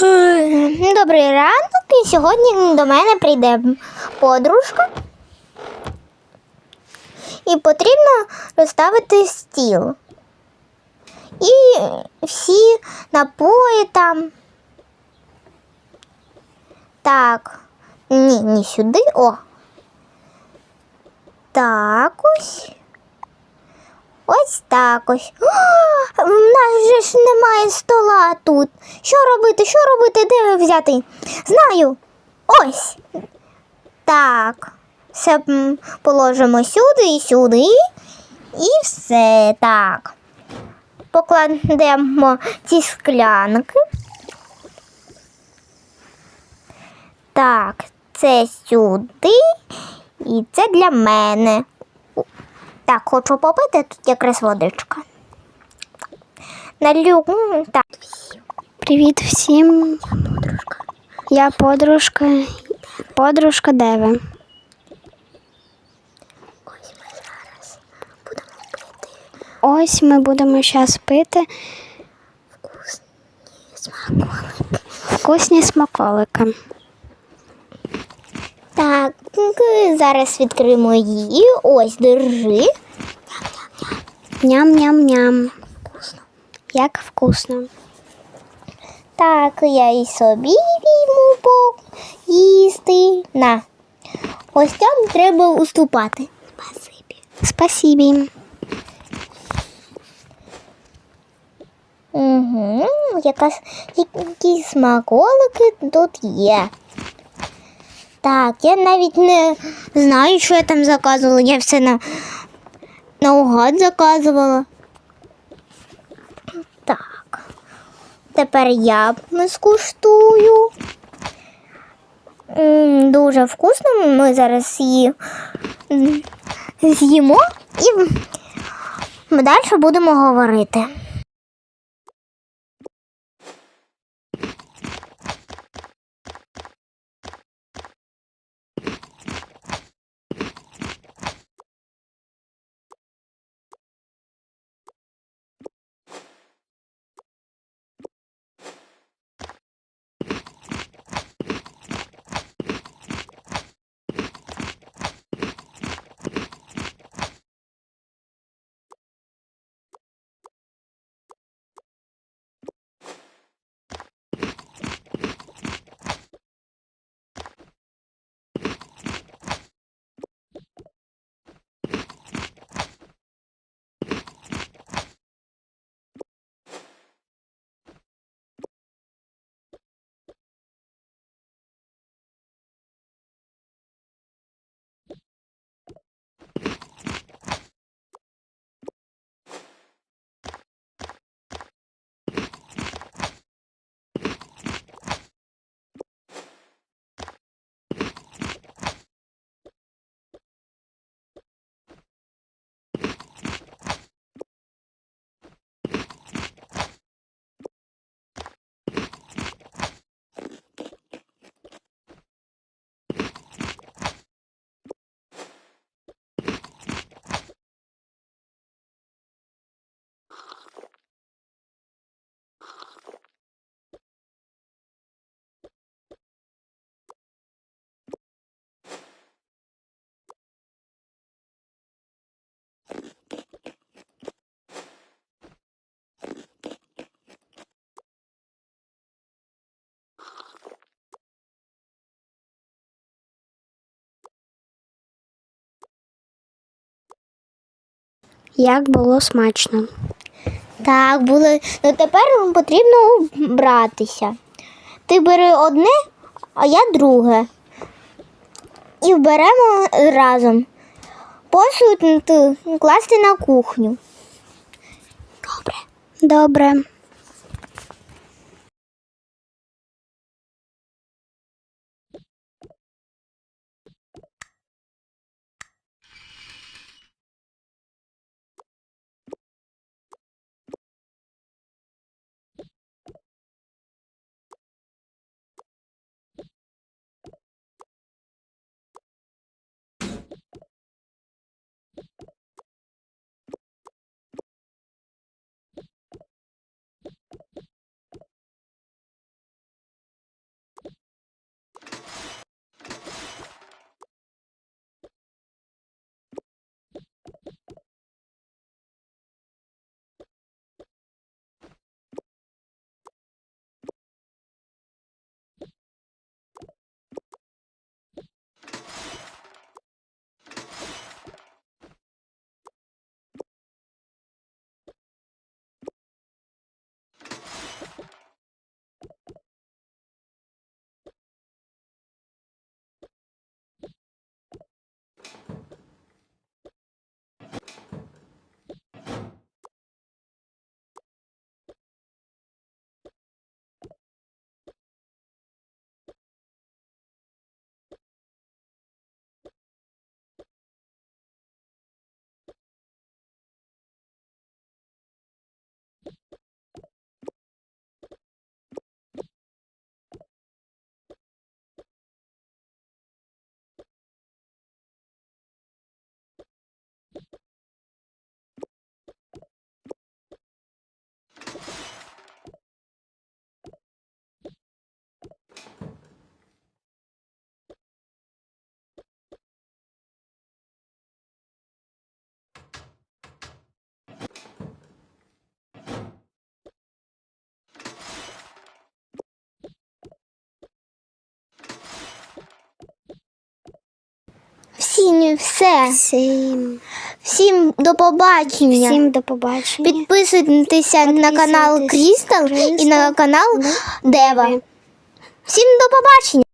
Добрий ранок, і сьогодні до мене прийде подружка. І потрібно розставити стіл. І всі напої там. Так. Ні, не сюди. О. Так ось. Ось так ось. В нас же ж немає стола тут. Що робити? Що робити? Де взяти? Знаю. Ось. Так. Все положимо сюди і сюди. І все так. Покладемо ці склянки. Так, це сюди. І це для мене. Так, хочу попити, тут якраз водичка. Налю. Так. Привіт всім. Я подружка. Подружка Деви. Ось ми зараз будемо пити Ось ми будемо зараз пити вкусні смаколики. вкусні смаколики. Так, зараз відкриємо її. Ось, держи. Ням-ням-ням. Вкусно. Як вкусно. Так, я і собі візьму поїсти. На. Ось там треба уступати. Спасибі. Спасибі. Угу, якась, якісь смаколики тут є. Так, я навіть не знаю, що я там заказувала. Я все на, наугад заказувала. Так. Тепер я скуштую. М, Дуже вкусно. Ми зараз її з'їмо і далі будемо говорити. Як було смачно. Так, було. Ну тепер вам потрібно братися. Ти бери одне, а я друге. І вберемо разом. Посуд ти класти на кухню. Добре. Добре. Оцінюй все. Всім. Всім до побачення. Всім до побачення. Підписуйтеся на канал Крістал і на канал Дева. Всім до побачення.